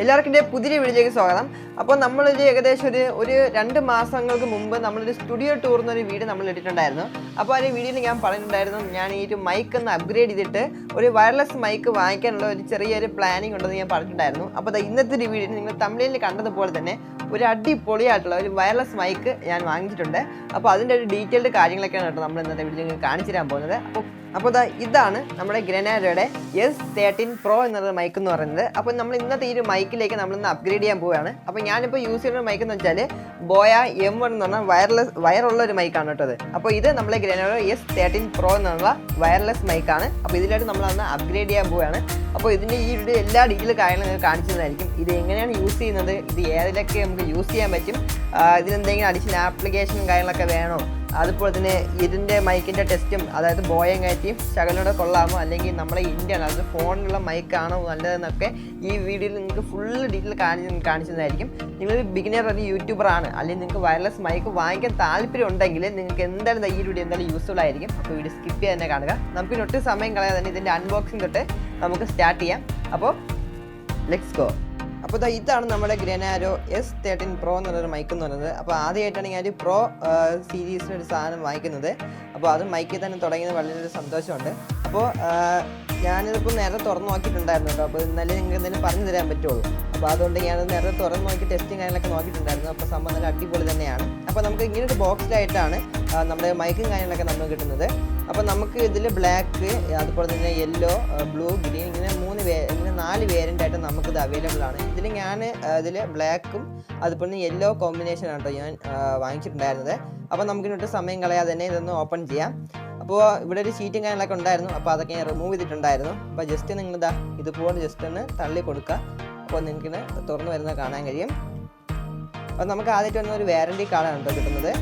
എല്ലാവർക്കും എന്റെ പുതിയ വീഡിയോയിലേക്ക് സ്വാഗതം. അപ്പോൾ നമ്മളൊരു ഏകദേശം ഒരു ഒരു രണ്ട് മാസങ്ങൾക്ക് മുമ്പ് നമ്മളൊരു സ്റ്റുഡിയോ ടൂർ എന്നൊരു വീഡിയോ നമ്മൾ ഇട്ടിട്ടുണ്ടായിരുന്നു. അപ്പോൾ ആ ഒരു വീഡിയോയിൽ ഞാൻ പറഞ്ഞിട്ടുണ്ടായിരുന്നു ഞാൻ ഈ ഒരു മൈക്ക് ഒന്ന് അപ്ഗ്രേഡ് ചെയ്തിട്ട് ഒരു വയർലെസ് മൈക്ക് വാങ്ങിക്കാനുള്ള ഒരു ചെറിയൊരു പ്ലാനിങ് ഉണ്ടെന്ന് ഞാൻ പറഞ്ഞിട്ടുണ്ടായിരുന്നു. അപ്പോൾ അത് ഇന്നത്തെ ഒരു വീഡിയോ നിങ്ങൾ തമിഴിൽ കണ്ടതുപോലെ തന്നെ ഒരു അടിപൊളിയായിട്ടുള്ള ഒരു വയർലെസ് മൈക്ക് ഞാൻ വാങ്ങിച്ചിട്ടുണ്ട്. അപ്പോൾ അതിന്റെ ഒരു ഡീറ്റെയിൽഡ് കാര്യങ്ങളൊക്കെയാണ് കേട്ടോ നമ്മൾ ഇന്നത്തെ വീഡിയോ കാണിച്ചു തരാൻ പോകുന്നത്. അപ്പോൾ അപ്പോൾ ഇതാണ് നമ്മുടെ ഗ്രനാഡയുടെ എസ് തേർട്ടീൻ പ്രോ എന്ന മൈക്ക് എന്ന് പറയുന്നത്. അപ്പോൾ നമ്മൾ ഇന്നത്തെ ഈ ഒരു മൈക്കിലേക്ക് നമ്മൾ ഇന്ന് അപ്ഗ്രേഡ് ചെയ്യാൻ പോവുകയാണ്. അപ്പോൾ ഞാനിപ്പോൾ യൂസ് ചെയ്യുന്ന മൈക്ക് എന്ന് വെച്ചാൽ ബോയ എം വൺ എന്ന് പറഞ്ഞാൽ വയർലെസ് വയറുള്ള ഒരു മൈക്കാണ് കേട്ടത് അപ്പോൾ ഇത് നമ്മളെ ഗ്രനാഡോ എസ് തേർട്ടീൻ പ്രോ എന്നുള്ള വയർലെസ് മൈക്കാണ് അപ്പോൾ ഇതിലായിട്ട് നമ്മൾ അന്ന് അപ്ഗ്രേഡ് ചെയ്യാൻ പോവുകയാണ്. അപ്പോൾ ഇതിന്റെ ഈ ഒരു എല്ലാ ഡീറ്റെയിൽ കാര്യങ്ങളും നിങ്ങൾ കാണിച്ചു തന്നായിരിക്കും ഇത് എങ്ങനെയാണ് യൂസ് ചെയ്യുന്നത്? ഇത് ഏതിലൊക്കെ നമുക്ക് യൂസ് ചെയ്യാൻ പറ്റും? ഇതിനെന്തെങ്കിലും അഡീഷണൽ ആപ്ലിക്കേഷനും കാര്യങ്ങളൊക്കെ വേണോ? അതുപോലെ തന്നെ ഇതിന്റെ മൈക്കിന്റെ ടെസ്റ്റും അതായത് ബോയം കയറ്റിയും ശകലോടെ കൊള്ളാമോ? അല്ലെങ്കിൽ നമ്മളെ ഇന്ത്യൻ അതായത് ഫോണിലുള്ള മൈക്കാണോ നല്ലതെന്നൊക്കെ ഈ വീഡിയോയിൽ നിങ്ങൾക്ക് ഫുൾ ഡീറ്റെയിൽ കാണിച്ച് കാണിച്ചതായിരിക്കും. നിങ്ങൾ ബിഗിനർ ഒരു യൂട്യൂബർ ആണ് അല്ലെങ്കിൽ നിങ്ങൾക്ക് വയർലെസ് മൈക്ക് വാങ്ങിക്കാൻ താല്പര്യം ഉണ്ടെങ്കിൽ നിങ്ങൾക്ക് എന്തായാലും ഈ വീഡിയോ എന്തായാലും യൂസ്ഫുൾ ആയിരിക്കും. അപ്പോൾ വീഡിയോ സ്കിപ്പ് ചെയ്യാൻ തന്നെ കാണുക. നമുക്ക് ഒട്ടും സമയം കളയാതെ തന്നെ ഇതിന്റെ അൺബോക്സിംഗ് തൊട്ട് നമുക്ക് സ്റ്റാർട്ട് ചെയ്യാം. അപ്പോൾ ലെറ്റ്സ് ഗോ അപ്പോൾ ഇതാ ഇതാണ് നമ്മുടെ ഗ്രനാരോ എസ് തേർട്ടീൻ പ്രോ എന്നുള്ളൊരു മൈക്ക് എന്ന് പറയുന്നത്. അപ്പോൾ ആദ്യമായിട്ടാണ് ഞാൻ പ്രോ സീരീസിന് ഒരു സാധനം വാങ്ങിക്കുന്നത്. അപ്പോൾ അത് മൈക്കിൽ തന്നെ തുടങ്ങിയത് വളരെ സന്തോഷമുണ്ട്. അപ്പോൾ ഞാനിതിപ്പോൾ നേരത്തെ തുറന്ന് നോക്കിയിട്ടുണ്ടായിരുന്നു കേട്ടോ. അപ്പോൾ ഇന്നലെ നിങ്ങൾക്ക് എന്തെങ്കിലും പറഞ്ഞു തരാൻ പറ്റുള്ളൂ അപ്പോൾ അതുകൊണ്ട് ഞാനത് നേരത്തെ തുറന്ന് നോക്കി ടെസ്റ്റും കാര്യങ്ങളൊക്കെ നോക്കിയിട്ടുണ്ടായിരുന്നു. അപ്പോൾ സംഭവം നല്ല അടിപൊളി തന്നെയാണ്. അപ്പോൾ നമുക്ക് ഇങ്ങനെ ഒരു ബോക്സിലായിട്ടാണ് നമ്മുടെ മൈക്കും കാര്യങ്ങളൊക്കെ നമുക്ക് കിട്ടുന്നത്. അപ്പോൾ നമുക്ക് ഇതിൽ ബ്ലാക്ക് അതുപോലെ തന്നെ യെല്ലോ ബ്ലൂ ഗ്രീൻ ഇങ്ങനെ വേ ഇങ്ങനെ നാല് വേരിയന്റ് ആയിട്ട് നമുക്കിത് അവൈലബിൾ ആണ്. ഇതിൽ ഞാൻ ഇതിൽ ബ്ലാക്കും അതുപോലെ തന്നെ യെല്ലോ കോമ്പിനേഷൻ ആണ് കേട്ടോ ഞാൻ വാങ്ങിച്ചിട്ടുണ്ടായിരുന്നത്. അപ്പോൾ നമുക്കിനൊട്ട് സമയം കളയാതെ തന്നെ ഇതൊന്ന് ഓപ്പൺ ചെയ്യാം. അപ്പോൾ ഇവിടെ ഒരു ഷീറ്റും കാര്യങ്ങളൊക്കെ ഉണ്ടായിരുന്നു. അപ്പോൾ അതൊക്കെ ഞാൻ റിമൂവ് ചെയ്തിട്ടുണ്ടായിരുന്നു. അപ്പോൾ ജസ്റ്റ് നിങ്ങൾ ഇതാ ഇതുപോലെ ജസ്റ്റ് ഒന്ന് തള്ളി കൊടുക്കുക അപ്പോൾ നിങ്ങൾക്കിന് തുറന്നു വരുന്നത് കാണാൻ കഴിയും. അപ്പോൾ നമുക്ക് ആദ്യമായിട്ട് വന്ന ഒരു വാറണ്ടി കാർഡാണ് കേട്ടോ കിട്ടുന്നത്.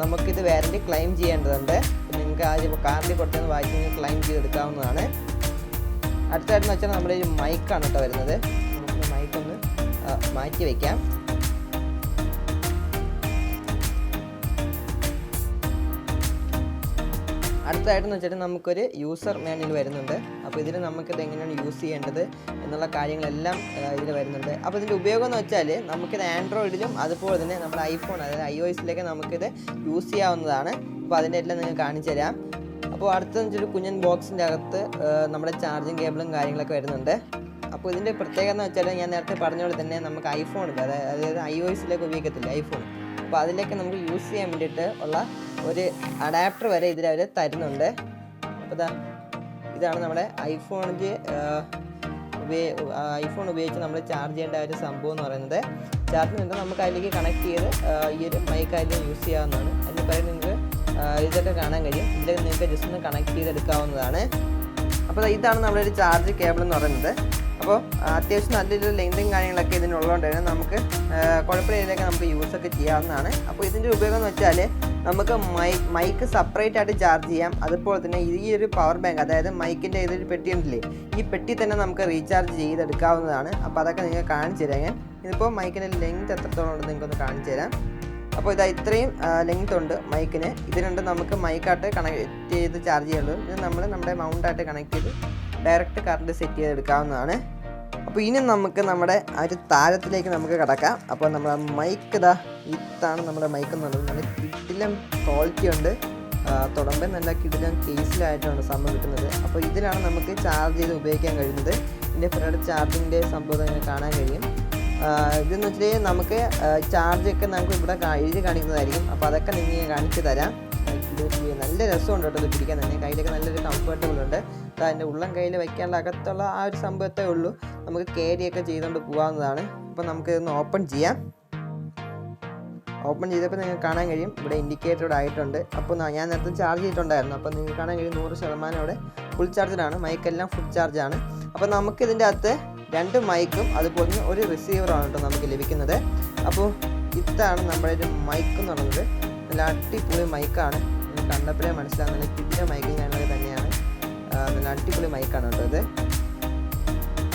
നമുക്കിത് വാറണ്ടി ക്ലെയിം ചെയ്യേണ്ടതുണ്ട്. നിങ്ങൾക്ക് ആദ്യം കാർഡിൽ കൊടുത്തെന്ന് വായിച്ച് ക്ലെയിം ചെയ്തെടുക്കാവുന്നതാണ്. അടുത്തായിട്ട് വെച്ചാൽ നമ്മുടെ ഒരു മൈക്കാണ് കേട്ടോ വരുന്നത്. നമുക്ക് മൈക്കൊന്ന് മാറ്റി വയ്ക്കാം അടുത്തായിട്ടെന്ന് വെച്ചിട്ട് നമുക്കൊരു യൂസർ മാനുവൽ വരുന്നുണ്ട്. അപ്പോൾ ഇതിൽ നമുക്കിത് എങ്ങനെയാണ് യൂസ് ചെയ്യേണ്ടത് എന്നുള്ള കാര്യങ്ങളെല്ലാം ഇതിൽ വരുന്നുണ്ട്. അപ്പോൾ ഇതിന്റെ ഉപയോഗം എന്ന് വെച്ചാൽ നമുക്കിത് ആൻഡ്രോയിഡിലും അതുപോലെ തന്നെ നമ്മുടെ ഐഫോൺ അതായത് ഐ ഒ എസിലൊക്കെ നമുക്കിത് യൂസ് ചെയ്യാവുന്നതാണ്. അപ്പോൾ അതിന്റെ എല്ലാം നിങ്ങൾ കാണിച്ചു തരാം. അപ്പോൾ അടുത്ത വെച്ചിട്ട് കുഞ്ഞൻ ബോക്സിന്റെ അകത്ത് നമ്മുടെ ചാർജിങ് കേബിളും കാര്യങ്ങളൊക്കെ വരുന്നുണ്ട്. അപ്പോൾ ഇതിന്റെ പ്രത്യേകത എന്ന് വെച്ചാൽ ഞാൻ നേരത്തെ പറഞ്ഞ പോലെ തന്നെ നമുക്ക് ഐഫോണിൽ അതായത് ഐ ഒ എസിലേക്ക് ഉപയോഗിക്കത്തില്ല ഐഫോൺ. അപ്പോൾ അതിലേക്ക് നമുക്ക് യൂസ് ചെയ്യാൻ വേണ്ടിയിട്ട് ഉള്ള ഒരു അഡാപ്റ്റർ വരെ ഇതിൽ അവർ തരുന്നുണ്ട്. അപ്പോൾ ഇതാ ഇതാണ് നമ്മുടെ ഐഫോണിന്റെ ഐഫോൺ ഉപയോഗിച്ച് നമ്മൾ ചാർജ് ചെയ്യേണ്ട ഒരു സംഭവം എന്ന് പറയുന്നത്. ചാർജ് നമുക്ക് അതിലേക്ക് കണക്ട് ചെയ്ത് ഈ ഒരു മൈക്ക് അതിൽ യൂസ് ചെയ്യാവുന്നതാണ്. അതിന് പറയുന്നത് നിങ്ങൾക്ക് ഇതൊക്കെ കാണാൻ കഴിയും. ഇതിൽ നിങ്ങൾക്ക് ജസ്റ്റ് ഒന്ന് കണക്ട് ചെയ്തെടുക്കാവുന്നതാണ്. അപ്പോൾ ഇതാണ് നമ്മുടെ ഒരു ചാർജ് കേബിൾ എന്ന് പറയുന്നത്. അപ്പോൾ അത്യാവശ്യം നല്ലൊരു ലെങ്തും കാര്യങ്ങളൊക്കെ ഇതിനുള്ളതുകൊണ്ട് തന്നെ നമുക്ക് ആ, നമുക്ക് യൂസ് ഒക്കെ ചെയ്യാവുന്നതാണ്. അപ്പോൾ ഇതിന്റെ ഉപയോഗം എന്ന് വെച്ചാൽ നമുക്ക് മൈ മൈക്ക് സെപ്പറേറ്റ് ആയിട്ട് ചാർജ് ചെയ്യാം. അതുപോലെ തന്നെ ഈ ഒരു പവർ ബാങ്ക് അതായത് മൈക്കിന്റെ ഇതൊരു പെട്ടി ഉണ്ടല്ലേ ഈ പെട്ടി തന്നെ നമുക്ക് റീചാർജ് ചെയ്തെടുക്കാവുന്നതാണ്. അപ്പോൾ അതൊക്കെ നിങ്ങൾ കാണിച്ചു തരാം ഞാൻ. ഇതിപ്പോൾ മൈക്കിന്റെ ലെങ്ത് എത്രത്തോളം ഉണ്ടെന്ന് നിങ്ങൾക്കൊന്ന് കാണിച്ചു തരാം അപ്പോൾ ഇതാ ഇത്രയും ലെങ്ത് ഉണ്ട് മൈക്കിന് ഇതിനുണ്ട് നമുക്ക് മൈക്കായിട്ട് കണക്ട് ചെയ്ത് ചാർജ് ചെയ്യുള്ളൂ ഇത് നമ്മൾ നമ്മുടെ മൗണ്ടായിട്ട് കണക്ട് ചെയ്ത് ഡയറക്റ്റ് കറണ്ട് സെറ്റ് ചെയ്തെടുക്കാവുന്നതാണ്. അപ്പോൾ ഇനി നമുക്ക് നമ്മുടെ ആ ഒരു താരത്തിലേക്ക് നമുക്ക് കിടക്കാം. അപ്പോൾ നമ്മുടെ മൈക്ക് ഇതാ ഇതാണ് നമ്മുടെ മൈക്ക് എന്ന് പറയുന്നത്. നല്ല കിടിലം ക്വാളിറ്റി ഉണ്ട്. തുടമ്പൻ നല്ല കിടിലം കേസിലായിട്ടാണ് സംഭവം കിട്ടുന്നത്. അപ്പോൾ ഇതിലാണ് നമുക്ക് ചാർജ് ചെയ്ത് ഉപയോഗിക്കാൻ കഴിയുന്നത്. ഇതിന്റെ ഫ്രണ്ട് ചാർജിന്റെ സംഭവം കാണാൻ കഴിയും. ഇതെന്ന് വെച്ചാൽ നമുക്ക് ചാർജൊക്കെ നമുക്ക് ഇവിടെ എഴുതി കാണിക്കുന്നതായിരിക്കും. അപ്പോൾ അതൊക്കെ നിങ്ങൾ കാണിച്ചു തരാം. നല്ല രസമുണ്ട് കേട്ടോ ഇത് പിടിക്കാൻ തന്നെ. കയ്യിലൊക്കെ നല്ലൊരു കംഫർട്ടബിൾ ഉണ്ട്. അതിന്റെ ഉള്ളം കയ്യിൽ വയ്ക്കാനുള്ള അകത്തുള്ള ആ ഒരു സംഭവത്തേ ഉള്ളൂ. നമുക്ക് കേരിയൊക്കെ ചെയ്തുകൊണ്ട് പോകാവുന്നതാണ്. അപ്പോൾ നമുക്ക് ഇതൊന്ന് ഓപ്പൺ ചെയ്യാം. ഓപ്പൺ ചെയ്തപ്പോൾ നിങ്ങൾക്ക് കാണാൻ കഴിയും. ഇവിടെ ഇൻഡിക്കേറ്റർ ആയിട്ടുണ്ട്. അപ്പോൾ ഞാൻ നേരത്തെ ചാർജ് ചെയ്തിട്ടുണ്ടായിരുന്നു. അപ്പോൾ നിങ്ങൾക്ക് കാണാൻ കഴിയും നൂറ് ശതമാനം ഇവിടെ ഫുൾ ചാർജഡാണ് മൈക്കെല്ലാം ഫുൾ ചാർജാണ് അപ്പോൾ നമുക്ക് ഇതിന്റെ അകത്ത് രണ്ട് മൈക്കും അതുപോലെ തന്നെ ഒരു റിസീവറാണ് കേട്ടോ നമുക്ക് ലഭിക്കുന്നത്. അപ്പോൾ ഇതാണ് നമ്മുടെ ഒരു മൈക്ക് എന്ന് പറയുന്നത്. നല്ല അടിപൊളി മൈക്കാണ് കണ്ടപ്പോഴേ മനസ്സിലാകുന്ന കിട്ടിയ മൈക്ക് ഞാനൊക്കെ തന്നെയാണ്. നല്ല അടിപൊളി മൈക്കാണ് കേട്ടോ ഇത്.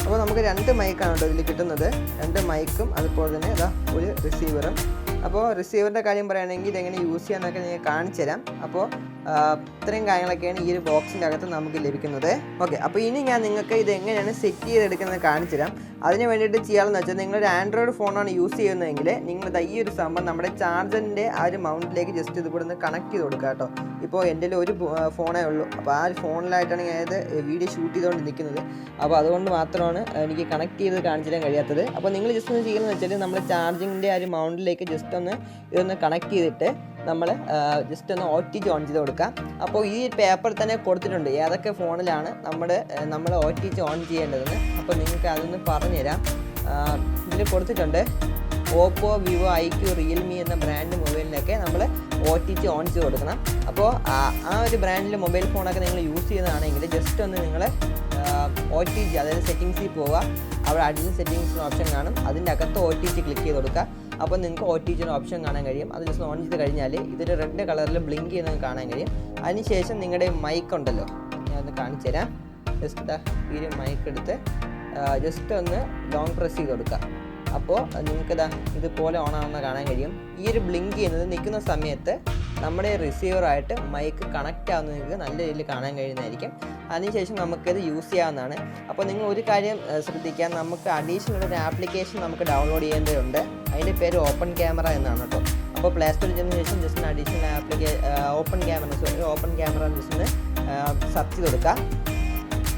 അപ്പോൾ നമുക്ക് രണ്ട് മൈക്കാണ് കേട്ടോ ഇതിൽ കിട്ടുന്നത്. രണ്ട് മൈക്കും അതുപോലെ തന്നെ ഇതാ ഒരു റിസീവറും അപ്പോൾ റിസീവറിന്റെ കാര്യം പറയുകയാണെങ്കിൽ ഇതെങ്ങനെ യൂസ് ചെയ്യാമെന്നൊക്കെ ഞാൻ കാണിച്ചു തരാം അപ്പോൾ ഇത്രയും കാര്യങ്ങളൊക്കെയാണ് ഈ ഒരു ബോക്സിന്റെ അകത്ത് നമുക്ക് ലഭിക്കുന്നത്. ഓക്കെ അപ്പോൾ ഇനി ഞാൻ നിങ്ങൾക്ക് ഇത് എങ്ങനെയാണ് സെറ്റ് ചെയ്തെടുക്കുന്നത് കാണിച്ചു തരാം അതിന് വേണ്ടിയിട്ട് ചെയ്യാമെന്ന് വെച്ചാൽ നിങ്ങളൊരു ആൻഡ്രോയിഡ് ഫോണാണ് യൂസ് ചെയ്യുന്നതെങ്കിൽ നിങ്ങൾ ഈ ഒരു സംഭവം നമ്മുടെ ചാർജറിന്റെ ആ ഒരു മൗണ്ടിലേക്ക് ജസ്റ്റ് ഇതുകൂടെ ഒന്ന് കണക്ട് ചെയ്ത് കൊടുക്കുക കേട്ടോ ഇപ്പോൾ എന്റെ ഒരു ഫോണേ ഉള്ളൂ. അപ്പോൾ ആ ഒരു ഫോണിലായിട്ടാണ് ഞാൻ ഇത് വീഡിയോ ഷൂട്ട് ചെയ്തുകൊണ്ട് നിൽക്കുന്നത് അപ്പോൾ അതുകൊണ്ട് മാത്രമാണ് എനിക്ക് കണക്ട് ചെയ്ത് കാണിച്ചു തരാൻ കഴിയാത്തത്. അപ്പോൾ നിങ്ങൾ ജസ്റ്റ് ഒന്ന് ചെയ്യുന്നത് വെച്ചാൽ നമ്മൾ ചാർജിങ്ങിന്റെ ആ ഒരു മൗണ്ടിലേക്ക് ജസ്റ്റ് ഒന്ന് ഇതൊന്ന് കണക്ട് ചെയ്തിട്ട് നമ്മൾ ജസ്റ്റ് ഒന്ന് ഒ ടി ഓൺ ചെയ്ത് കൊടുക്കാം. അപ്പോൾ ഈ പേപ്പർ തന്നെ കൊടുത്തിട്ടുണ്ട്. ഏതൊക്കെ ഫോണിലാണ് നമ്മുടെ നമ്മൾ ഒ ടി ഓൺ ചെയ്യേണ്ടതെന്ന്. അപ്പോൾ നിങ്ങൾക്ക് അതൊന്ന് പറഞ്ഞുതരാം. ഇതിൽ കൊടുത്തിട്ടുണ്ട്. Oppo Vivo I Q Realme എന്ന ബ്രാൻഡ് മൊബൈലിനൊക്കെ നമ്മൾ ഒ ടി ടി ഓൺ ചെയ്ത് കൊടുക്കണം. അപ്പോൾ ആ- ഒരു ബ്രാൻഡിൽ മൊബൈൽ ഫോണൊക്കെ നിങ്ങൾ യൂസ് ചെയ്യുന്നതാണെങ്കിൽ ജസ്റ്റ് ഒന്ന് നിങ്ങൾ ഒ ടി ജി അതായത് സെറ്റിങ്സിൽ പോവുക. അവിടെ അടിയിൽ സെറ്റിങ്സിന് ഓപ്ഷൻ കാണും. അതിന്റെ അകത്ത് ഒ ടി ജി ക്ലിക്ക് ചെയ്ത് കൊടുക്കുക. അപ്പോൾ നിങ്ങൾക്ക് ഒ ടി ജിയുടെ ഓപ്ഷൻ കാണാൻ കഴിയും. അത് ജസ്റ്റ് ഓൺ ചെയ്ത് കഴിഞ്ഞാൽ ഇതൊരു റെഡ് കളറിൽ ബ്ലിങ്ക് ചെയ്യുന്നത് കാണാൻ കഴിയും. അതിനുശേഷം നിങ്ങളുടെ മൈക്ക് ഉണ്ടല്ലോ. ഞാൻ ഒന്ന് കാണിച്ചു തരാം ജസ്റ്റ് ഈ ഒരു മൈക്ക് എടുത്ത് ജസ്റ്റ് ഒന്ന് ലോങ് പ്രസ് ചെയ്ത് കൊടുക്കുക അപ്പോൾ നിങ്ങൾക്കിതാ ഇതുപോലെ ഓൺ ആവുന്ന കാണാൻ കഴിയും. ഈ ഒരു ബ്ലിങ്ക് ചെയ്യുന്നത് നിൽക്കുന്ന സമയത്ത് നമ്മുടെ റിസീവറായിട്ട് മൈക്ക് കണക്റ്റ് ആവുന്നത് നിങ്ങൾക്ക് നല്ല രീതിയിൽ കാണാൻ കഴിയുന്നതായിരിക്കും. അതിനുശേഷം നമുക്കിത് യൂസ് ചെയ്യാവുന്നതാണ്. അപ്പോൾ നിങ്ങൾ ഒരു കാര്യം ശ്രദ്ധിക്കാം. നമുക്ക് അഡീഷണൽ ഒരു ആപ്ലിക്കേഷൻ നമുക്ക് ഡൗൺലോഡ് ചെയ്യേണ്ടതുണ്ട്. അതിന്റെ പേര് ഓപ്പൺ ക്യാമറ എന്നാണ് കേട്ടോ. അപ്പോൾ പ്ലേ സ്റ്റോറിൽ ചെന്ന ശേഷം just additional application open camera open camera just ഒന്ന് സെർച്ച് ചെയ്ത് കൊടുക്കുക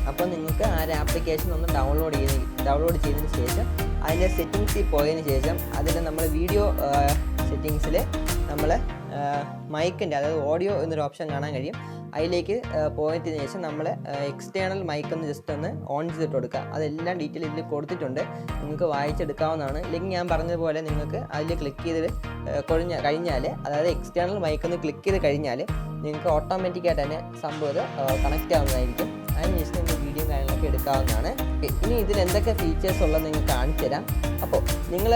അപ്പോൾ നിങ്ങൾക്ക് ആ ഒരു ആപ്ലിക്കേഷൻ ഒന്ന് ഡൗൺലോഡ് ചെയ്ത് ഡൗൺലോഡ് ചെയ്തതിന് ശേഷം അതിന്റെ സെറ്റിങ്സിൽ പോയതിന് ശേഷം അതിൽ നമ്മൾ വീഡിയോ സെറ്റിങ്സിൽ നമ്മൾ മൈക്കിന്റെ അതായത് ഓഡിയോ എന്നൊരു ഓപ്ഷൻ കാണാൻ കഴിയും. അതിലേക്ക് പോയതിന് ശേഷം നമ്മൾ എക്സ്റ്റേണൽ മൈക്ക് ഒന്ന് ജസ്റ്റ് ഒന്ന് ഓൺ ചെയ്തിട്ട് കൊടുക്കുക. അതെല്ലാം ഡീറ്റെയിൽ ഇതിൽ കൊടുത്തിട്ടുണ്ട്. നിങ്ങൾക്ക് വായിച്ചെടുക്കാവുന്നതാണ്. ഇല്ലെങ്കിൽ ഞാൻ പറഞ്ഞതുപോലെ നിങ്ങൾക്ക് അതിൽ ക്ലിക്ക് ചെയ്ത് കൊഴിഞ്ഞ കഴിഞ്ഞാൽ അതായത് എക്സ്റ്റേണൽ മൈക്ക് ഒന്ന് ക്ലിക്ക് ചെയ്ത് കഴിഞ്ഞാൽ നിങ്ങൾക്ക് ഓട്ടോമാറ്റിക്കായിട്ട് തന്നെ സംഭവം കണക്റ്റ് ആവുന്നതായിരിക്കും. അതിനുശേഷം നിങ്ങൾ വീഡിയോ കാര്യങ്ങളൊക്കെ എടുക്കാവുന്നതാണ്. ഇനി ഇതിൽ എന്തൊക്കെ ഫീച്ചേഴ്സ് ഉള്ളത് നിങ്ങൾക്ക് കാണിച്ചു തരാം. അപ്പോൾ നിങ്ങൾ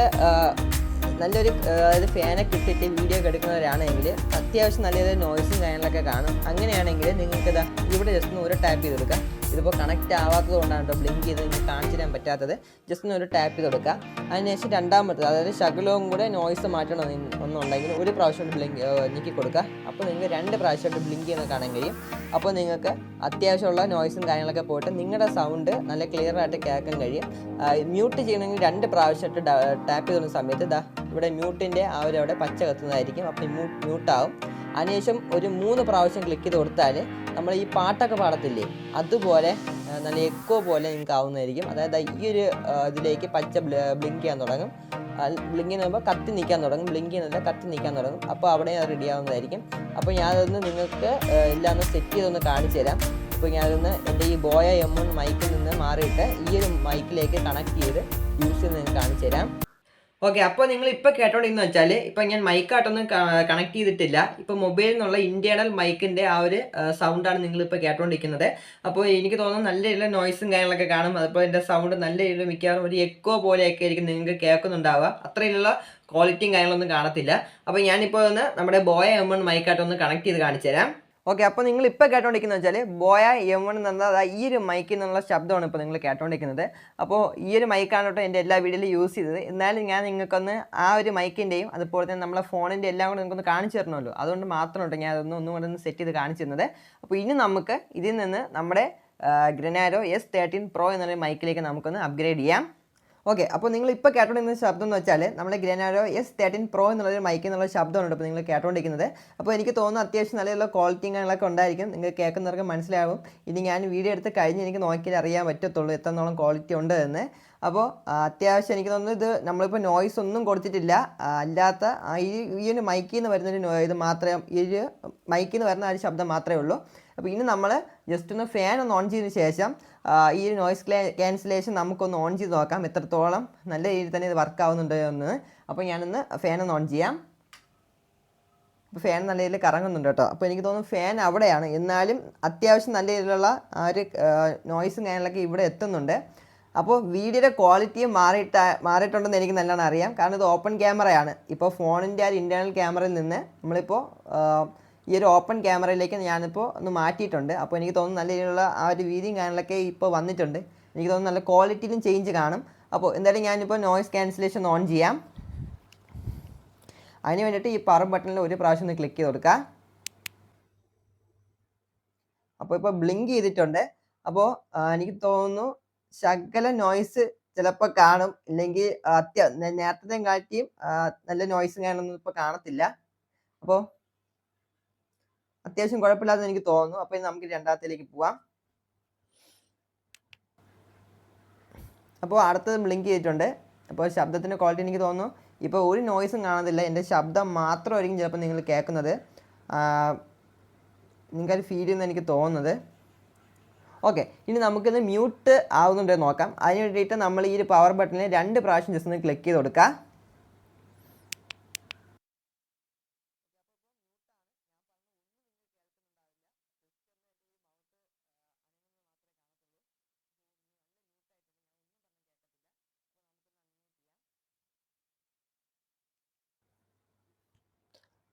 നല്ലൊരു അതായത് ഫാനൊക്കെ ഇട്ടിട്ട് വീഡിയോ ഒക്കെ എടുക്കുന്നവരാണെങ്കിൽ അത്യാവശ്യം നല്ലൊരു നോയ്സും കാര്യങ്ങളൊക്കെ കാണും. അങ്ങനെയാണെങ്കിൽ നിങ്ങൾക്ക് ഇവിടെ ജസ്റ്റ് ഒന്ന് ഒരു ടാപ്പ് ചെയ്ത് കൊടുക്കുക ഇതിപ്പോൾ കണക്റ്റ് ആവാത്തത് കൊണ്ടാണ് കേട്ടോ ബ്ലിങ്ക് ചെയ്ത് നിങ്ങൾക്ക് കാണിച്ചു തരാൻ പറ്റാത്തത്. ജസ്റ്റ് ഒന്ന് ഒരു ടാപ്പ് ചെയ്ത് കൊടുക്കുക അതിനുശേഷം രണ്ടാമത്തത് അതായത് ശകലവും കൂടെ നോയ്സ് മാറ്റണം ഒന്നുണ്ടെങ്കിൽ ഒരു പ്രാവശ്യം ബ്ലിങ്ക് ഞെക്കി കൊടുക്കുക അപ്പോൾ നിങ്ങൾക്ക് രണ്ട് പ്രാവശ്യമായിട്ട് ബ്ലിങ്ക് ചെയ്യുന്നത് കാണാൻ കഴിയും. അപ്പോൾ നിങ്ങൾക്ക് അത്യാവശ്യമുള്ള നോയ്സും കാര്യങ്ങളൊക്കെ പോയിട്ട് നിങ്ങളുടെ സൗണ്ട് നല്ല ക്ലിയർ ആയിട്ട് കേൾക്കാൻ കഴിയും. മ്യൂട്ട് ചെയ്യണമെങ്കിൽ രണ്ട് പ്രാവശ്യമായിട്ട് ടാപ്പ് ചെയ്തുള്ള സമയത്ത് ഇതാ ഇവിടെ മ്യൂട്ടിന്റെ ആ ഒരു അവിടെ പച്ച കത്തുന്നതായിരിക്കും. അപ്പോൾ മ്യൂട്ടാവും അതിനുശേഷം ഒരു മൂന്ന് പ്രാവശ്യം ക്ലിക്ക് ചെയ്ത് കൊടുത്താൽ നമ്മൾ ഈ പാട്ടൊക്കെ പാടത്തില്ലേ അതുപോലെ നല്ല എക്കോ പോലെ നിങ്ങൾക്ക് ആവുന്നതായിരിക്കും. അതായത് ഈ ഒരു ഇതിലേക്ക് പച്ച ബ്ലിങ്ക് ചെയ്യാൻ തുടങ്ങും. ബ്ലിങ്ക് ചെയ്യുമ്പോൾ കത്തി നിൽക്കാൻ തുടങ്ങും. ബ്ലിങ്ക് ചെയ്യുന്നില്ല കത്തി നിൽക്കാൻ തുടങ്ങും. അപ്പോൾ അവിടെ അത് റെഡി ആവുന്നതായിരിക്കും. അപ്പോൾ ഞാനതൊന്ന് നിങ്ങൾക്ക് എല്ലാം ഒന്ന് സെറ്റ് ചെയ്തൊന്ന് കാണിച്ചു തരാം. അപ്പോൾ ഞാനതൊന്ന് എന്റെ ഈ ബോയ എം മൈക്കിൽ നിന്ന് മാറിയിട്ട് ഈ ഒരു മൈക്കിലേക്ക് കണക്ട് ചെയ്ത് യൂസ് ചെയ്ത് നിങ്ങൾക്ക് കാണിച്ചു തരാം. ഓക്കെ അപ്പോൾ നിങ്ങൾ ഇപ്പോൾ കേട്ടോണ്ടെന്ന് വെച്ചാൽ ഇപ്പോൾ ഞാൻ മൈക്കായിട്ടൊന്നും കണക്ട് ചെയ്തിട്ടില്ല. ഇപ്പോൾ മൊബൈലിൽ നിന്നുള്ള ഇന്റേണൽ മൈക്കിന്റെ ആ ഒരു സൗണ്ടാണ് നിങ്ങൾ ഇപ്പോൾ കേട്ടോണ്ടിരിക്കുന്നത്. അപ്പോൾ എനിക്ക് തോന്നുന്നു നല്ല രീതിയിലുള്ള നോയ്സും കാര്യങ്ങളൊക്കെ കാണും. അതുപോലെ എന്റെ സൗണ്ട് നല്ല രീതിയിൽ മിക്കവാറും ഒരു എക്കോ പോലെയൊക്കെ ആയിരിക്കും നിങ്ങൾക്ക് കേൾക്കുന്നുണ്ടാവുക. അത്രയുള്ള ക്വാളിറ്റിയും കാര്യങ്ങളൊന്നും കാണത്തില്ല. അപ്പോൾ ഞാനിപ്പോൾ ഒന്ന് നമ്മുടെ ബോയ എമ്മൺ മൈക്കായിട്ടൊന്ന് കണക്ട് ചെയ്ത് കാണിച്ചു തരാം. ഓക്കെ അപ്പോൾ നിങ്ങൾ ഇപ്പോൾ കേട്ടോണ്ടിരിക്കുന്നത് വെച്ചാൽ ബോയ എം വൺ എന്ന ദാ ഈ ഒരു മൈക്കിൽ നിന്നുള്ള ശബ്ദമാണ് ഇപ്പോൾ നിങ്ങൾ കേട്ടോണ്ടിരിക്കുന്നത്. അപ്പോൾ ഈ ഒരു മൈക്കാണ് കേട്ടോ എന്റെ എല്ലാ വീഡിയോയിലും യൂസ് ചെയ്തത്. എന്നാലും ഞാൻ നിങ്ങൾക്കൊന്ന് ആ ഒരു മൈക്കിന്റെയും അതുപോലെ തന്നെ നമ്മളെ ഫോണിന്റെ എല്ലാം കൂടെ നിങ്ങൾക്കൊന്ന് കാണിച്ചു തരണമല്ലോ. അതുകൊണ്ട് മാത്രം കേട്ടോ ഞാൻ അതൊന്ന് ഒന്നും കൂടെ ഒന്ന് സെറ്റ് ചെയ്ത് കാണിച്ചു തന്നത്. അപ്പോൾ ഇനി നമുക്ക് ഇതിൽ നിന്ന് നമ്മുടെ ഗ്രനാരോ എസ് തേർട്ടീൻ പ്രോ എന്നുള്ള മൈക്കിലേക്ക് നമുക്കൊന്ന് അപ്ഗ്രേഡ് ചെയ്യാം. ഓക്കെ അപ്പോൾ നിങ്ങൾ ഇപ്പോൾ കേട്ടോണ്ടിരുന്ന ശബ്ദം എന്ന് വെച്ചാൽ നമ്മുടെ ഗ്രനാഡോ എസ് തേർട്ടീൻ പ്രോ എന്നുള്ളൊരു മൈക്ക് എന്നുള്ള ശബ്ദമാണ് ഇപ്പോൾ നിങ്ങൾ കേട്ടോണ്ടിരിക്കുന്നത്. അപ്പോൾ എനിക്ക് തോന്നുന്നു അത്യാവശ്യം നല്ല ക്വാളിറ്റിയും കാര്യങ്ങളൊക്കെ ഉണ്ടായിരിക്കും. നിങ്ങൾ കേൾക്കുന്നവർക്ക് മനസ്സിലാവും. ഇനി ഞാൻ വീഡിയോ എടുത്ത് കഴിഞ്ഞ് എനിക്ക് നോക്കിയാൽ അറിയാൻ പറ്റത്തുള്ളൂ എത്രത്തോളം ക്വാളിറ്റി ഉണ്ട് എന്ന്. അപ്പോൾ അത്യാവശ്യം എനിക്ക് തോന്നുന്നു ഇത് നമ്മളിപ്പോൾ നോയ്സ് ഒന്നും കൊടുത്തിട്ടില്ല. അല്ലാത്ത ഈ ഒരു മൈക്കിൽ നിന്ന് വരുന്നൊരു ഇത് മാത്രമേ ഈ ഒരു മൈക്കിൽ നിന്ന് വരുന്ന ആ ഒരു ശബ്ദം മാത്രമേ ഉള്ളൂ. അപ്പോൾ ഇനി നമ്മൾ ജസ്റ്റ് ഒന്ന് ഫാൻ ഒന്ന് ഓൺ ചെയ്തതിന് ശേഷം ഈ ഒരു നോയ്സ് ക്യാൻസലേഷൻ നമുക്കൊന്ന് ഓൺ ചെയ്ത് നോക്കാം. എത്രത്തോളം നല്ല രീതിയിൽ തന്നെ ഇത് വർക്ക് ആവുന്നുണ്ടോ എന്ന്. അപ്പോൾ ഞാനൊന്ന് ഫാനൊന്ന് ഓൺ ചെയ്യാം. അപ്പോൾ ഫാൻ നല്ല രീതിയിൽ കറങ്ങുന്നുണ്ട് കേട്ടോ. അപ്പോൾ എനിക്ക് തോന്നുന്നു ഫാൻ അവിടെയാണ്. എന്നാലും അത്യാവശ്യം നല്ല രീതിയിലുള്ള ആ ഒരു നോയ്സും കാര്യങ്ങളൊക്കെ ഇവിടെ എത്തുന്നുണ്ട്. അപ്പോൾ വീഡിയോയുടെ ക്വാളിറ്റിയും മാറിയിട്ട് മാറിയിട്ടുണ്ടെന്ന് എനിക്ക് നല്ലോണം അറിയാം. കാരണം ഇത് ഓപ്പൺ ക്യാമറയാണ് ഇപ്പോൾ ഫോണിന്റെ ആ ഒരു ഇന്റേർണൽ ക്യാമറയിൽ നിന്ന് നമ്മളിപ്പോൾ ഈ ഒരു ഓപ്പൺ ക്യാമറയിലേക്ക് ഞാനിപ്പോൾ ഒന്ന് മാറ്റിയിട്ടുണ്ട്. അപ്പോൾ എനിക്ക് തോന്നുന്നു നല്ല രീതിയിലുള്ള ആ ഒരു വീതിയും കാര്യങ്ങളൊക്കെ ഇപ്പോൾ വന്നിട്ടുണ്ട്. എനിക്ക് തോന്നുന്നു നല്ല ക്വാളിറ്റിയിലും ചേഞ്ച് കാണും. അപ്പോൾ എന്തായാലും ഞാനിപ്പോൾ നോയ്സ് ക്യാൻസലേഷൻ ഓൺ ചെയ്യാം. അതിന് വേണ്ടിയിട്ട് ഈ പവർ ബട്ടണിൽ ഒരു പ്രാവശ്യം ഒന്ന് ക്ലിക്ക് ചെയ്ത് കൊടുക്കുക അപ്പോൾ ഇപ്പോൾ ബ്ലിങ്ക് ചെയ്തിട്ടുണ്ട്. അപ്പോൾ എനിക്ക് തോന്നുന്നു ശകല നോയ്സ് ചിലപ്പോൾ കാണും. ഇല്ലെങ്കിൽ അത്യ നേരത്തെ കാറ്റിയും നല്ല നോയ്സും കാണുന്നൊന്നും ഇപ്പോൾ കാണത്തില്ല. അപ്പോൾ അത്യാവശ്യം കുഴപ്പമില്ലാതെ എനിക്ക് തോന്നുന്നു. അപ്പോൾ ഇനി നമുക്ക് രണ്ടാമത്തേലേക്ക് പോവാം. അപ്പോൾ അടുത്തത് ബ്ലിങ്ക് ചെയ്തിട്ടുണ്ട്. അപ്പോൾ ശബ്ദത്തിന്റെ ക്വാളിറ്റി എനിക്ക് തോന്നുന്നു. ഇപ്പോൾ ഒരു നോയ്സും കാണുന്നില്ല എന്റെ ശബ്ദം മാത്രമായിരിക്കും ചിലപ്പോൾ നിങ്ങൾ കേൾക്കുന്നത്. നിങ്ങൾക്കത് ഫീൽ ചെയ്യുന്ന എനിക്ക് തോന്നുന്നത്. ഓക്കെ ഇനി നമുക്കിത് മ്യൂട്ട് ആവുന്നുണ്ടെന്ന് നോക്കാം. അതിന് വേണ്ടിയിട്ട് നമ്മൾ ഈ ഒരു പവർ ബട്ടണിൽ രണ്ട് പ്രാവശ്യം ജസ്റ്റ് ഒന്ന് ക്ലിക്ക് ചെയ്ത് കൊടുക്കുക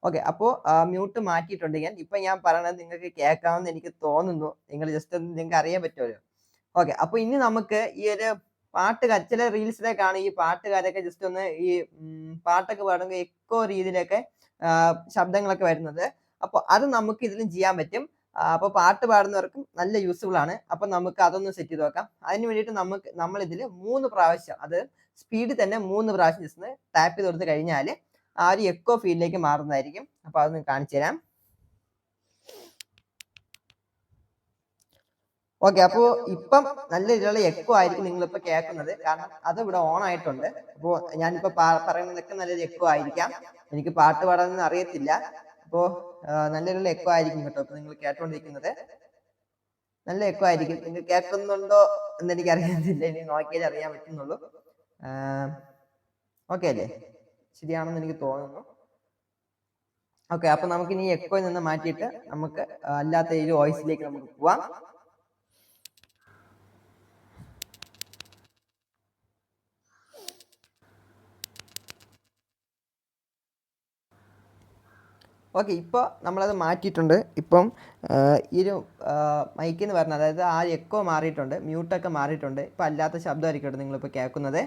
ഓക്കെ അപ്പോൾ മ്യൂട്ട് മാറ്റിയിട്ടുണ്ട് ഞാൻ. ഇപ്പം ഞാൻ പറയണത് നിങ്ങൾക്ക് കേൾക്കാമെന്ന് എനിക്ക് തോന്നുന്നു. നിങ്ങൾ ജസ്റ്റ് ഒന്ന് നിങ്ങൾക്ക് അറിയാൻ പറ്റുമല്ലോ. ഓക്കെ അപ്പോൾ ഇനി നമുക്ക് ഈ ഒരു പാട്ടുകാർ ചില റീൽസിലേക്കാണ് ഈ പാട്ടുകാരൊക്കെ ജസ്റ്റ് ഒന്ന് ഈ പാട്ടൊക്കെ പാടുമ്പോൾ എക്കോ രീതിയിലൊക്കെ ശബ്ദങ്ങളൊക്കെ വരുന്നത്. അപ്പോൾ അത് നമുക്ക് ഇതിലും ചെയ്യാൻ പറ്റും. അപ്പോൾ പാട്ട് പാടുന്നവർക്കും നല്ല യൂസ്ഫുൾ ആണ്. അപ്പോൾ നമുക്ക് അതൊന്ന് സെറ്റ് ചെയ്ത് നോക്കാം. അതിന് വേണ്ടിയിട്ട് നമുക്ക് നമ്മൾ മൂന്ന് പ്രാവശ്യം അത് സ്പീഡിൽ തന്നെ മൂന്ന് പ്രാവശ്യം ജസ്റ്റ് ടാപ്പ് ചെയ്ത് കൊടുത്ത് കഴിഞ്ഞാൽ ആ ഒരു എക്കോ ഫീൽഡിലേക്ക് മാറുന്നതായിരിക്കും. അപ്പോൾ അതൊന്ന് കാണിച്ചു തരാം. ഓക്കെ അപ്പോൾ ഇപ്പം നല്ല രീതിയിലുള്ള എക്കോ ആയിരിക്കും നിങ്ങൾ നിങ്ങളിപ്പോൾ കേൾക്കുന്നത്. കാരണം അത് ഇവിടെ ഓൺ ആയിട്ടുണ്ട്. അപ്പോൾ ഞാനിപ്പോൾ പറയുന്നതൊക്കെ നല്ലൊരു എക്കോ ആയിരിക്കാം. എനിക്ക് പാട്ട് പാടാനൊന്നും അറിയത്തില്ല. അപ്പോൾ നല്ല രീതിയിലുള്ള എക്കോ ആയിരിക്കും കേട്ടോ ഇപ്പോൾ നിങ്ങൾ കേട്ടോണ്ടിരിക്കുന്നത്. നല്ല എക്കോ ആയിരിക്കും. നിങ്ങൾ കേൾക്കുന്നുണ്ടോ എന്ന് എനിക്ക് അറിയത്തില്ല എനിക്ക് നോക്കിയാലേ അറിയാൻ പറ്റുന്നുള്ളൂ. ഓക്കെ അല്ലേ? ശരിയാണെന്ന് എനിക്ക് തോന്നുന്നു. ഓക്കെ അപ്പൊ നമുക്ക് ഇനി എക്കോയിൽ നിന്ന് മാറ്റിയിട്ട് നമുക്ക് അല്ലാത്ത ഈ വോയിസിലേക്ക് നമുക്ക് പോവാം. ഓക്കെ ഇപ്പോൾ നമ്മളത് മാറ്റിയിട്ടുണ്ട്. ഇപ്പം ഈ ഒരു മൈക്കിൽ പറഞ്ഞാൽ അതായത് ആ എക്കോ മാറിയിട്ടുണ്ട് മ്യൂട്ടൊക്കെ മാറിയിട്ടുണ്ട്. ഇപ്പം അല്ലാത്ത ശബ്ദമായിരിക്കും നിങ്ങളിപ്പോൾ കേൾക്കുന്നത്.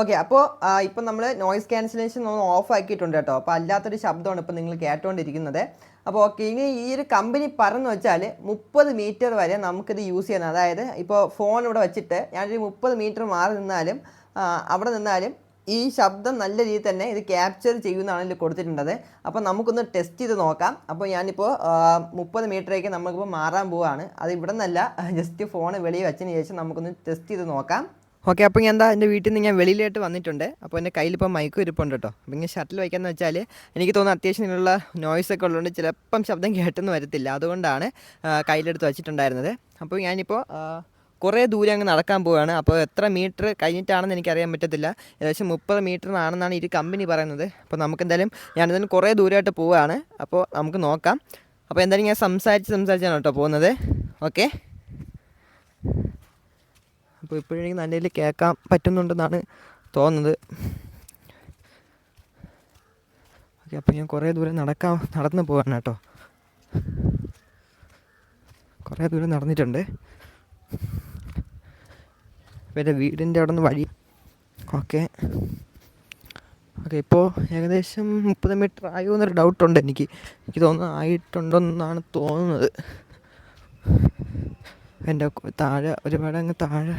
ഓക്കെ അപ്പോൾ ഇപ്പം നമ്മൾ നോയിസ് ക്യാൻസലേഷൻ ഒന്ന് ഓഫ് ആക്കിയിട്ടുണ്ട് കേട്ടോ. അപ്പോൾ അല്ലാത്തൊരു ശബ്ദമാണ് ഇപ്പം നിങ്ങൾ കേട്ടുകൊണ്ടിരിക്കുന്നത് അപ്പോൾ ഓക്കെ ഇനി ഈ ഒരു കമ്പനി പറഞ്ഞു വെച്ചാൽ മുപ്പത് മീറ്റർ വരെ നമുക്കിത് യൂസ് ചെയ്യണം. അതായത് ഇപ്പോൾ ഫോൺ ഇവിടെ വെച്ചിട്ട് ഞാനൊരു മുപ്പത് മീറ്റർ മാറി നിന്നാലും അവിടെ നിന്നാലും ഈ ശബ്ദം നല്ല രീതിയിൽ തന്നെ ഇത് ക്യാപ്ചർ ചെയ്യുന്നതാണ് ഇതിൽ കൊടുത്തിട്ടുള്ളത്. അപ്പോൾ നമുക്കൊന്ന് ടെസ്റ്റ് ചെയ്ത് നോക്കാം. അപ്പോൾ ഞാനിപ്പോൾ മുപ്പത് മീറ്ററേക്ക് നമുക്കിപ്പോൾ മാറാൻ പോവുകയാണ് അത് ഇവിടെ നിന്നല്ല ജസ്റ്റ് ഫോൺ വെളിയിൽ വെച്ചതിന് ശേഷം നമുക്കൊന്ന് ടെസ്റ്റ് ചെയ്ത് നോക്കാം. ഓക്കെ അപ്പോൾ ഞാൻ എന്താ എന്റെ വീട്ടിൽ നിന്ന് ഞാൻ വെളിയിലായിട്ട് വന്നിട്ടുണ്ട്. അപ്പോൾ എന്റെ കയ്യിൽ ഇപ്പോൾ മൈക്ക് ഇരിപ്പുണ്ട് കേട്ടോ. അപ്പോൾ ഇങ്ങനെ ഷട്ടിൽ വയ്ക്കാമെന്ന് വെച്ചാൽ എനിക്ക് തോന്നുന്നു അത്യാവശ്യം ഇതിനുള്ള നോയ്സ് ഒക്കെ ഉള്ളതുകൊണ്ട് ചിലപ്പം ശബ്ദം കേട്ടെന്ന് വരത്തില്ല. അതുകൊണ്ടാണ് കയ്യിലെടുത്ത് വെച്ചിട്ടുണ്ടായിരുന്നത്. അപ്പോൾ ഞാനിപ്പോൾ കുറേ ദൂരം അങ്ങ് നടക്കാൻ പോവുകയാണ് അപ്പോൾ എത്ര മീറ്റർ കഴിഞ്ഞിട്ടാണെന്ന് എനിക്കറിയാൻ പറ്റത്തില്ല. ഏകദേശം മുപ്പത് മീറ്ററിനാണെന്നാണ് ഈ കമ്പനി പറയുന്നത്. അപ്പോൾ നമുക്ക് എന്തായാലും ഞാനിതിന് കുറേ ദൂരമായിട്ട് പോവുകയാണ് അപ്പോൾ നമുക്ക് നോക്കാം. അപ്പോൾ എന്തായാലും ഞാൻ സംസാരിച്ച് സംസാരിച്ചാണ് കേട്ടോ പോകുന്നത്. ഓക്കെ. അപ്പോൾ ഇപ്പോഴെങ്കിൽ നല്ല രീതിയിൽ കേൾക്കാൻ പറ്റുന്നുണ്ടെന്നാണ് തോന്നുന്നത്. ഓക്കെ അപ്പോൾ ഞാൻ കുറേ ദൂരം നടക്കാൻ നടന്നു പോകാൻ കേട്ടോ. കുറേ ദൂരം നടന്നിട്ടുണ്ട്. എന്റെ വീടിന്റെ അവിടെ നിന്ന് വഴി. ഓക്കെ. ഓക്കെ ഇപ്പോൾ ഏകദേശം മുപ്പത് മീറ്റർ ആയോ എന്നൊരു ഡൗട്ടുണ്ട് എനിക്ക്. എനിക്ക് തോന്നുന്നു ആയിട്ടുണ്ടോ എന്നാണ് തോന്നുന്നത്. എന്റെ താഴെ ഒരുപാട് അങ്ങ് താഴെ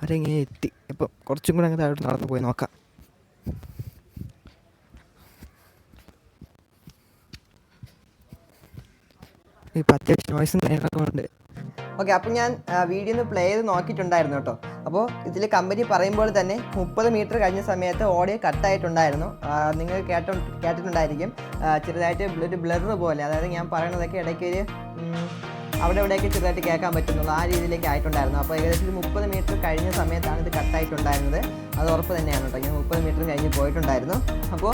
വരെ എത്തി. ഇപ്പം കുറച്ചും കൂടെ അങ്ങ് താഴോട്ട് നടന്നു പോയി നോക്കാം. ഇപ്പം അത്യാവശ്യം നോയ്സും കാര്യങ്ങളൊക്കെ ഓക്കെ അപ്പം ഞാൻ വീഡിയോ ഒന്ന് പ്ലേ ചെയ്ത് നോക്കിയിട്ടുണ്ടായിരുന്നു കേട്ടോ. അപ്പോൾ ഇതിൽ കമ്പനി പറയുമ്പോൾ തന്നെ മുപ്പത് മീറ്റർ കഴിഞ്ഞ സമയത്ത് ഓഡിയോ കട്ടായിട്ടുണ്ടായിരുന്നു. നിങ്ങൾ കേട്ടോ കേട്ടിട്ടുണ്ടായിരിക്കും. ചെറുതായിട്ട് ഒരു ബ്ലർ പോലെ. അതായത് ഞാൻ പറയണതൊക്കെ ഇടയ്ക്ക് ഒരു അവിടെ ഇവിടെയൊക്കെ ചെറുതായിട്ട് കേൾക്കാൻ പറ്റുന്നുള്ളൂ. ആ രീതിയിലേക്ക് ആയിട്ടുണ്ടായിരുന്നു. അപ്പോൾ ഏകദേശം ഒരു മുപ്പത് മീറ്റർ കഴിഞ്ഞ സമയത്താണ് ഇത് കട്ടായിട്ടുണ്ടായിരുന്നത് അത് ഉറപ്പ് തന്നെയാണ് കേട്ടോ. ഞാൻ മുപ്പത് മീറ്റർ കഴിഞ്ഞ് പോയിട്ടുണ്ടായിരുന്നു. അപ്പോൾ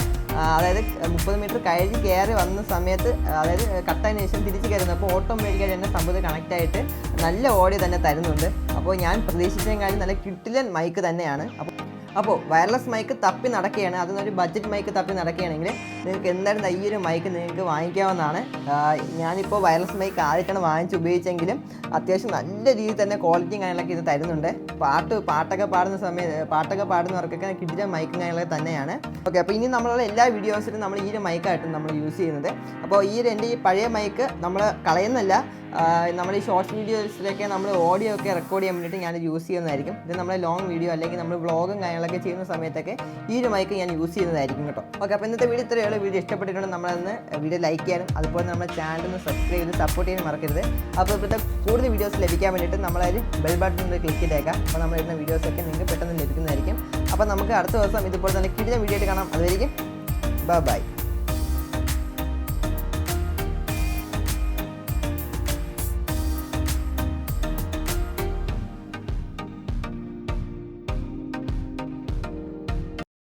അതായത് മുപ്പത് മീറ്റർ കഴിഞ്ഞ് കയറി വന്ന സമയത്ത് അതായത് കട്ടായതിനു ശേഷം തിരിച്ച് കയറുന്നു അപ്പോൾ ഓട്ടോമാറ്റിക്കായി തന്നെ സംഭവത്തിൽ കണക്റ്റ് ആയിട്ട് നല്ല ഓഡിയോ തന്നെ തരുന്നുണ്ട്. അപ്പോൾ ഞാൻ പ്രതീക്ഷിച്ചതിനെക്കാളും നല്ല കിട്ടിലൻ മൈക്ക് തന്നെയാണ്. അപ്പോൾ അപ്പോൾ വയർലെസ് മൈക്ക് തപ്പി നടക്കുകയാണ്. ഒരു ബഡ്ജറ്റ് മൈക്ക് തപ്പി നടക്കുകയാണെങ്കിൽ നിങ്ങൾക്ക് എന്തായാലും ഈ ഒരു മൈക്ക് നിങ്ങൾക്ക് വാങ്ങിക്കാവുന്നതാണ്. ഞാനിപ്പോൾ വയർലെസ് മൈക്ക് ആദ്യമായിട്ടാണ് വാങ്ങിച്ച് ഉപയോഗിച്ചെങ്കിലും അത്യാവശ്യം നല്ല രീതിയിൽ തന്നെ ക്വാളിറ്റിയും കാര്യങ്ങളൊക്കെ ഇത് തരുന്നുണ്ട്. പാട്ട് പാട്ടൊക്കെ പാടുന്ന സമയത്ത് പാട്ടൊക്കെ പാടുന്നവർക്കൊക്കെ കിട്ടിയ മൈക്കും കാര്യങ്ങളൊക്കെ തന്നെയാണ്. ഓക്കെ അപ്പോൾ ഇനി നമ്മളുള്ള എല്ലാ വീഡിയോസിലും നമ്മൾ ഈ ഒരു മൈക്കായിട്ട് നമ്മൾ യൂസ് ചെയ്യുന്നത്. അപ്പോൾ ഈ ഒരു എന്റെ ഈ പഴയ മൈക്ക് നമ്മൾ കളയുന്നല്ല നമ്മുടെ ഈ ഷോർട്സ് വീഡിയോസിലൊക്കെ നമ്മൾ ഓഡിയോ ഒക്കെ റെക്കോർഡ് ചെയ്യാൻ വേണ്ടിയിട്ട് ഞാൻ യൂസ് ചെയ്യുന്നതായിരിക്കും. ഇത് നമ്മുടെ ലോങ് വീഡിയോ അല്ലെങ്കിൽ നമ്മൾ വ്ളോഗും കാര്യങ്ങളൊക്കെ ചെയ്യുന്ന സമയത്തൊക്കെ ഈ ഒരു മൈക്ക് ഞാൻ യൂസ് ചെയ്യുന്നതായിരിക്കും കേട്ടോ. ഓക്കെ അപ്പോൾ ഇന്നത്തെ വീഡിയോ ഇത്രയുള്ള വീഡിയോ ഇഷ്ടപ്പെട്ടിട്ടുണ്ടെങ്കിൽ നമ്മളന്ന് വീഡിയോ ലൈക്ക് ചെയ്യാനും അതുപോലെ നമ്മുടെ ഒന്ന് സബ്സ്ക്രൈബ് ചെയ്ത് സപ്പോർട്ട് ചെയ്യാൻ മറക്കരുത്. അപ്പോൾ ഇപ്പോഴത്തെ കൂടുതൽ വീഡിയോസ് ലഭിക്കാൻ വേണ്ടിയിട്ട് നമ്മളൊരു ബെൽ ബട്ടൺ ഒന്ന് ക്ലിക്ക് ചെയ്തേക്കാം. അപ്പോൾ നമ്മൾ ഇടുന്ന വീഡിയോസൊക്കെ നിങ്ങൾക്ക് പെട്ടെന്ന് ലഭിക്കുന്നതായിരിക്കും. അപ്പോൾ നമുക്ക് അടുത്ത ദിവസം ഇതുപോലെ തന്നെ കിഴിഞ്ഞ വീഡിയോ ആയിട്ട് കാണാം. അതുവരെയും ബൈ ബൈ